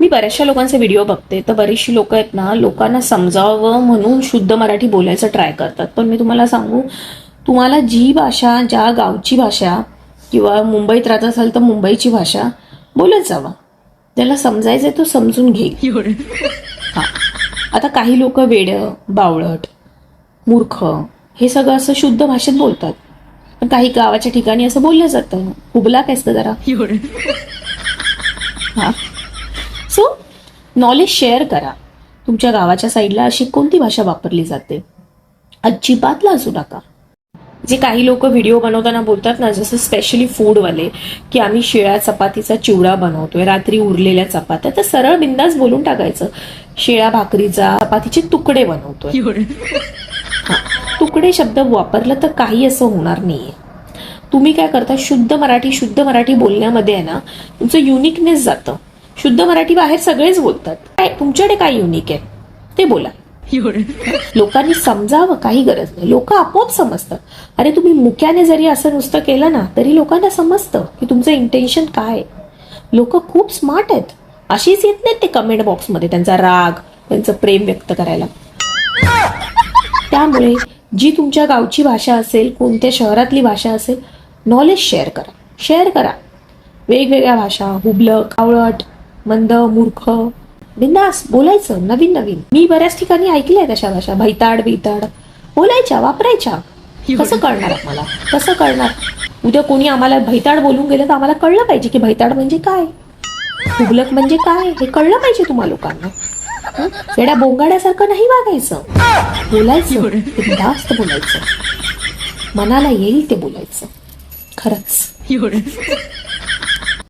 मी बऱ्याचशा लोकांचे व्हिडिओ बघते. तर बरीचशी लोक आहेत ना लोकांना समजावं म्हणून शुद्ध मराठी बोलायचं ट्राय करतात. पण मी तुम्हाला सांगू तुम्हाला जी भाषा ज्या गावची भाषा किंवा मुंबईत राहत असाल तर मुंबईची भाषा बोलत जावा. त्याला समजायचंय तो समजून घेईल हा. आता काही लोक वेड बावळट मूर्ख हे सगळं असं शुद्ध भाषेत बोलतात. पण काही गावाच्या ठिकाणी असं बोललं जातं. हुबला काय असतं जरा? हा. नॉलेज शेअर करा. तुमच्या गावाच्या साईडला अशी कोणती भाषा वापरली जाते? अजिबात लाजू नका. जे काही लोक व्हिडिओ बनवताना बोलतात ना जसं स्पेशली फूडवाले की आम्ही शिळ्या चपातीचा चिवडा बनवतोय रात्री उरलेल्या चपात्या तर सरळ बिंदास बोलून टाकायचं. शिळ्या भाकरीचा चपातीचे तुकडे बनवतोय. तुकडे शब्द वापरला तर काही असं होणार नाहीये. तुम्ही काय करता शुद्ध मराठी शुद्ध मराठी बोलण्यामध्ये आहे ना तुमचं युनिकनेस जातं. शुद्ध मराठी बाहेर सगळेच बोलतात. काय तुमच्याकडे काय युनिक आहे? ते बोला. लोकांनी समजावं काही गरज नाही. लोक आपोआप समजतात. अरे तुम्ही मुक्याने जरी असं नुसतं केलं ना तरी लोकांना समजतं की तुमचं इंटेन्शन काय लोक खूप स्मार्ट आहेत. अशीच येत नाहीत ते कमेंट बॉक्समध्ये त्यांचा राग त्यांचं प्रेम व्यक्त करायला. त्यामुळे जी तुमच्या गावची भाषा असेल कोणत्या शहरातली भाषा असेल नॉलेज शेअर करा. शेअर करा. वेगवेगळ्या भाषा हुबलक कावळट मंद मूर्ख. बिंदास बोलायचं नवीन नवीन. मी बऱ्याच ठिकाणी ऐकलंय तशा भाषा भैताड बिताड बोलायच्या वापरायच्या. कसं कळणार आम्हाला? कसं कळणार? उद्या कोणी आम्हाला भैताड बोलून गेलं तर आम्हाला कळलं पाहिजे की भैताड म्हणजे काय? हुबलक म्हणजे काय? हे कळलं पाहिजे तुम्हा लोकांना? येड्या बोंगाड्यासारखं नाही वागायचं. बोलायचं बिनधास्त बोलायचं. मनाला येईल ते बोलायचं. खरंच.